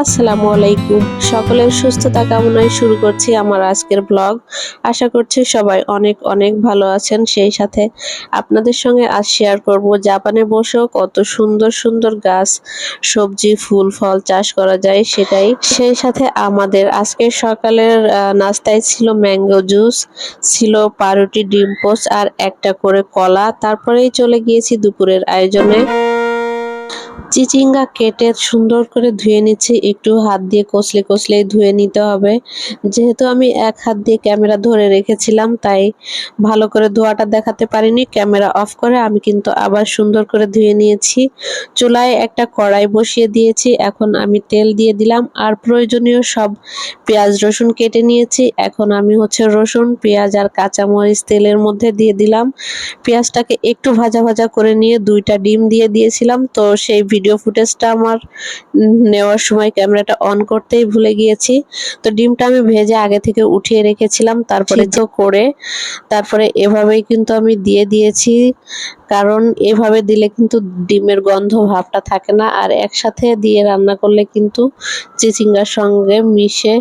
আসসালামু আলাইকুম। সকলের সুস্থতা কামনায় শুরু করছি আমার আজকের ব্লগ আশা করছি সবাই অনেক অনেক ভালো আছেন, সেই সাথে আপনাদের সঙ্গে আজ শেয়ার করব জাপানে বসেও কত সুন্দর সুন্দর গাছ, সবজি, ফুল, ফল চাষ করা যায় সেটাই। সেই সাথে আমাদের আজকের সকালের নাস্তায় ছিল ম্যাঙ্গো জুস, ছিল পাউরুটি, ডিম পোস্ট আর একটা করে কলা। তারপরেই চলে গিয়েছি দুপুরের আয়োজনে। চিচিঙ্গা কেটে সুন্দর করে ধুয়ে নিচ্ছি। একটু হাত দিয়ে কষলে কষলেই ধুয়ে নিতে হবে। যেহেতু আমি এক হাত দিয়ে ক্যামেরা ধরে রেখেছিলাম, তাই ভালো করে ধোয়াটা দেখাতে পারিনি। ক্যামেরা অফ করে আমি কিন্তু আবার সুন্দর করে ধুয়ে নিয়েছি। চুলায় একটা কড়াই বসিয়ে দিয়েছি। এখন আমি তেল দিয়ে দিলাম। আর প্রয়োজনীয় সব পেঁয়াজ, রসুন কেটে নিয়েছি। এখন আমি হচ্ছে রসুন, পেঁয়াজ আর কাঁচামরিচ তেলের মধ্যে দিয়ে দিলাম। পেঁয়াজটাকে একটু ভাজা ভাজা করে নিয়ে দুইটা ডিম দিয়ে দিয়েছিলাম। তো সেই ভিডিও ফুটেজটা আমার নেওয়ার সময় ক্যামেরাটা অন করতেই ভুলে গিয়েছি। তো ডিমটা আমি ভেজে আগে থেকে উঠিয়ে রেখেছিলাম তারপরে তো করে তারপরে এভাবেই কিন্তু আমি দিয়ে দিয়েছি। কারণ এভাবে দিলে কিন্তু ডিমের গন্ধ ভাবটা থাকে না আর একসাথে দিয়ে রান্না করলে কিন্তু চিচিঙ্গার সঙ্গে মিশে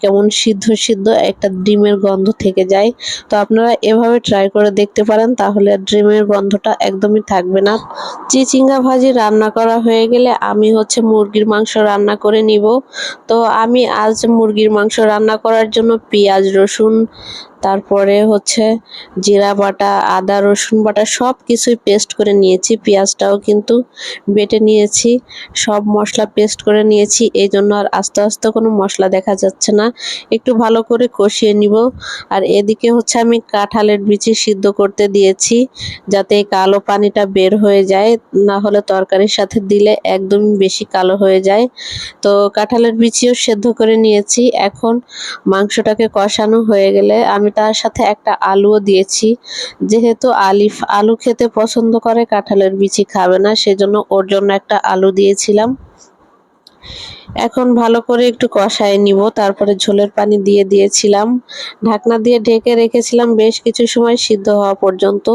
কেমন সিদ্ধ সিদ্ধ একটা ডিমের গন্ধ থেকে যায়। তো আপনারা এভাবে ট্রাই করে দেখতে পারেন তাহলে ডিমের গন্ধটা একদমই থাকবে না। চিচিঙ্গা ভাজি রান্না করা হয়ে গেলে আমি হচ্ছে মুরগির মাংস রান্না করে নিব। তো আমি আজ মুরগির মাংস রান্না করার জন্য পেঁয়াজ, রসুন তারপরে হচ্ছে জিরা বাটা, আদা, রসুন বাটা সব কিছুই পেস্ট করে নিয়েছি। পেঁয়াজটাও কিন্তু বেটে নিয়েছি। সব মশলা পেস্ট করে নিয়েছি। এই জন্য আর আস্তে আস্তে কোনো মশলা দেখা যাচ্ছে না। একটু ভালো করে কষিয়ে নিব। আর এদিকে হচ্ছে আমি কাঁঠালের বিচি সিদ্ধ করতে দিয়েছি, যাতে এই কালো পানিটা বের হয়ে যায়। না হলে তরকারির সাথে দিলে একদম বেশি কালো হয়ে যায়। তো কাঁঠালের বিচিও সেদ্ধ করে নিয়েছি। এখন মাংসটাকে কষানো হয়ে গেলে আমি তার সাথে একটা আলুও দিয়েছি। যেহেতু আলিফ আলু খেতে পছন্দ করে, কাঁঠালের বিচি খাবে না, সেজন্য ওর জন্য একটা আলু দিয়েছিলাম। এখন ভালো করে একটু কষায় নিব। তারপরে ঝোলের পানি দিয়ে দিয়েছিলাম। ঢাকনা দিয়ে ঢেকে রেখেছিলাম বেশ কিছু সময় সিদ্ধ হওয়া পর্যন্ত।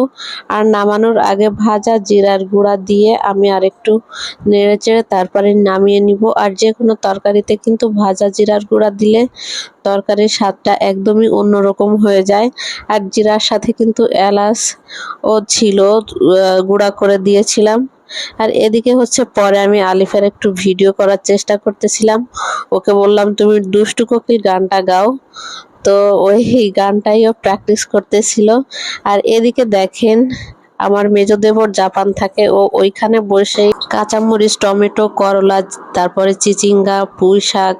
আর নামানোর আগে ভাজা জিরার গুঁড়া দিয়ে আমি আর একটু নেড়ে চেড়ে তারপরে নামিয়ে নিব। আর যে কোনো তরকারিতে কিন্তু ভাজা জিরার গুঁড়া দিলে তরকারির স্বাদটা একদমই অন্যরকম হয়ে যায়। আর জিরার সাথে কিন্তু এলাচ ও ছিল গুঁড়া করে দিয়েছিলাম। আর এদিকে হচ্ছে পরে আমি আলিফের একটু ভিডিও করার চেষ্টা করতেছিলাম। ওকে বললাম, তুমি দুষ্টু কোকিল গানটা গাও। তো ওই গানটাইও প্র্যাকটিস করতেছিল। আর এদিকে দেখেন, আমার মেজ দেবর জাপান থাকে, ও ওইখানে বসে কাঁচামরিচ, টমেটো, করলা, তারপরে চিচিঙ্গা পুঁই শাক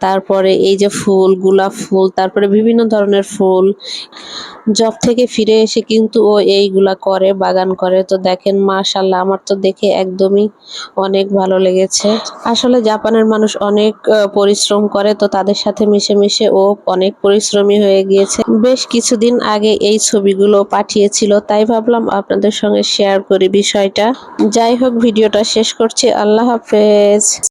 তারপরে এই যে ফুল, গোলাপ ফুল, তারপরে বিভিন্ন ধরনের ফুল। জব থেকে ফিরে এসে কিন্তু ও এইগুলা করে, বাগান করে। তো দেখেন মাশাল্লাহ আমার তো দেখে একদমই অনেক ভালো লেগেছে। আসলে জাপানের মানুষ অনেক পরিশ্রম করে, তো তাদের সাথে মিশে মিশে ও অনেক পরিশ্রমী হয়ে গিয়েছে। বেশ কিছুদিন আগে এই ছবিগুলো পাঠিয়েছিল, তাই ভাবলাম আপনাদের সঙ্গে শেয়ার করি বিষয়টা। যাই হোক, ভিডিওটা শেষ করছি। আল্লাহ হাফেজ।